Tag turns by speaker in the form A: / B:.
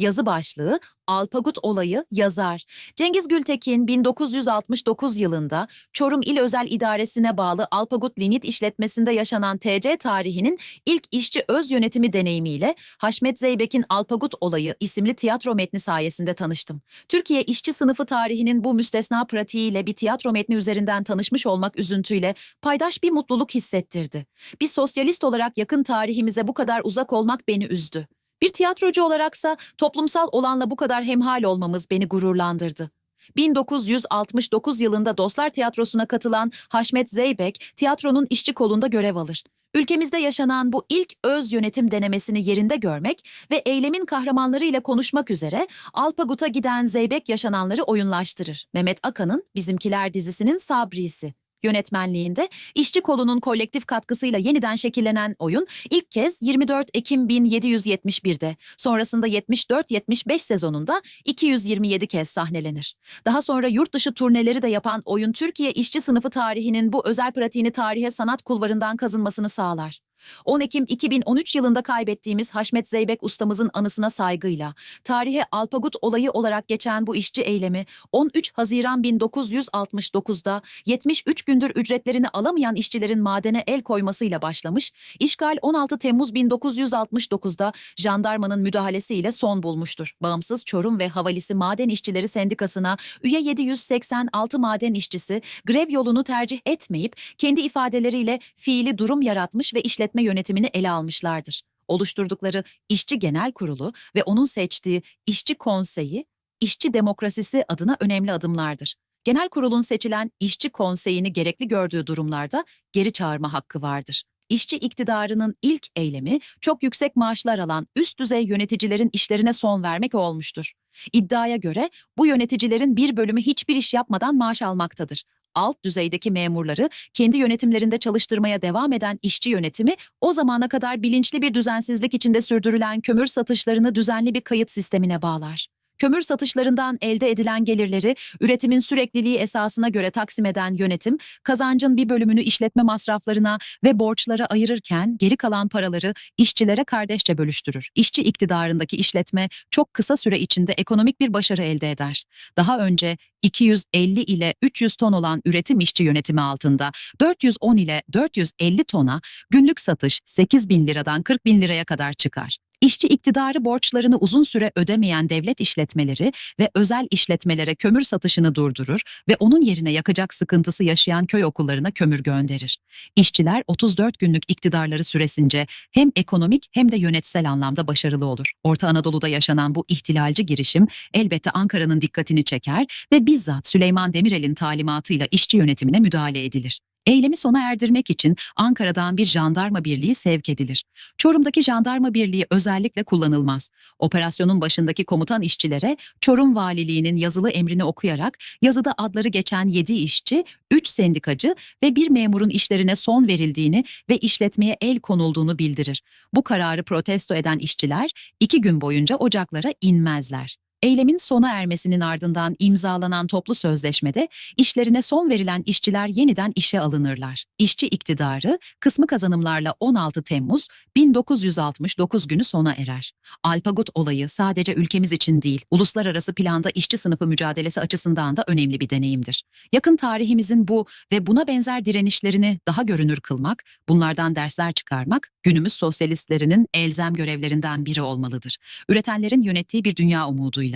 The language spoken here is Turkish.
A: Yazı başlığı Alpagut olayı yazar. Cengiz Gültekin 1969 yılında Çorum İl Özel İdaresi'ne bağlı Alpagut Lignit işletmesinde yaşanan TC tarihinin ilk işçi öz yönetimi deneyimiyle Haşmet Zeybek'in Alpagut olayı isimli tiyatro metni sayesinde tanıştım. Türkiye işçi sınıfı tarihinin bu müstesna pratiğiyle bir tiyatro metni üzerinden tanışmış olmak üzüntüyle paydaş bir mutluluk hissettirdi. Bir sosyalist olarak yakın tarihimize bu kadar uzak olmak beni üzdü. Bir tiyatrocu olaraksa toplumsal olanla bu kadar hemhal olmamız beni gururlandırdı. 1969 yılında Dostlar Tiyatrosu'na katılan Haşmet Zeybek, tiyatronun işçi kolunda görev alır. Ülkemizde yaşanan bu ilk öz yönetim denemesini yerinde görmek ve eylemin kahramanlarıyla konuşmak üzere Alpagut'a giden Zeybek yaşananları oyunlaştırır. Mehmet Akan'ın Bizimkiler dizisinin Sabri'si. Yönetmenliğinde işçi kolunun kolektif katkısıyla yeniden şekillenen oyun ilk kez 24 Ekim 1771'de, sonrasında 74-75 sezonunda 227 kez sahnelenir. Daha sonra yurt dışı turneleri de yapan oyun Türkiye işçi sınıfı tarihinin bu özel pratiğini tarihe sanat kulvarından kazınmasını sağlar. 10 Ekim 2013 yılında kaybettiğimiz Haşmet Zeybek ustamızın anısına saygıyla, tarihe Alpagut olayı olarak geçen bu işçi eylemi 13 Haziran 1969'da 73 gündür ücretlerini alamayan işçilerin madene el koymasıyla başlamış, işgal 16 Temmuz 1969'da jandarmanın müdahalesiyle son bulmuştur. Bağımsız Çorum ve Havalisi Maden İşçileri Sendikası'na üye 786 maden işçisi grev yolunu tercih etmeyip kendi ifadeleriyle fiili durum yaratmış ve işletme yönetimini ele almışlardır. Oluşturdukları İşçi Genel Kurulu ve onun seçtiği İşçi Konseyi, işçi demokrasisi adına önemli adımlardır. Genel kurulun seçilen işçi konseyini gerekli gördüğü durumlarda geri çağırma hakkı vardır. İşçi iktidarının ilk eylemi çok yüksek maaşlar alan üst düzey yöneticilerin işlerine son vermek olmuştur. İddiaya göre bu yöneticilerin bir bölümü hiçbir iş yapmadan maaş almaktadır. Alt düzeydeki memurları kendi yönetimlerinde çalıştırmaya devam eden işçi yönetimi o zamana kadar bilinçli bir düzensizlik içinde sürdürülen kömür satışlarını düzenli bir kayıt sistemine bağlar. Kömür satışlarından elde edilen gelirleri üretimin sürekliliği esasına göre taksim eden yönetim, kazancın bir bölümünü işletme masraflarına ve borçlara ayırırken geri kalan paraları işçilere kardeşçe bölüştürür. İşçi iktidarındaki işletme çok kısa süre içinde ekonomik bir başarı elde eder. Daha önce 250 ile 300 ton olan üretim işçi yönetimi altında 410 ile 450 tona günlük satış 8 bin liradan 40 bin liraya kadar çıkar. İşçi iktidarı borçlarını uzun süre ödemeyen devlet işletmeleri ve özel işletmelere kömür satışını durdurur ve onun yerine yakacak sıkıntısı yaşayan köy okullarına kömür gönderir. İşçiler 34 günlük iktidarları süresince hem ekonomik hem de yönetsel anlamda başarılı olur. Orta Anadolu'da yaşanan bu ihtilalci girişim elbette Ankara'nın dikkatini çeker ve bizzat Süleyman Demirel'in talimatıyla işçi yönetimine müdahale edilir. Eylemi sona erdirmek için Ankara'dan bir jandarma birliği sevk edilir. Çorum'daki jandarma birliği özellikle kullanılmaz. Operasyonun başındaki komutan işçilere Çorum Valiliğinin yazılı emrini okuyarak yazıda adları geçen 7 işçi, 3 sendikacı ve bir memurun işlerine son verildiğini ve işletmeye el konulduğunu bildirir. Bu kararı protesto eden işçiler iki gün boyunca ocaklara inmezler. Eylemin sona ermesinin ardından imzalanan toplu sözleşmede işlerine son verilen işçiler yeniden işe alınırlar. İşçi iktidarı kısmı kazanımlarla 16 Temmuz 1969 günü sona erer. Alpagut olayı sadece ülkemiz için değil, uluslararası planda işçi sınıfı mücadelesi açısından da önemli bir deneyimdir. Yakın tarihimizin bu ve buna benzer direnişlerini daha görünür kılmak, bunlardan dersler çıkarmak günümüz sosyalistlerinin elzem görevlerinden biri olmalıdır. Üretenlerin yönettiği bir dünya umuduyla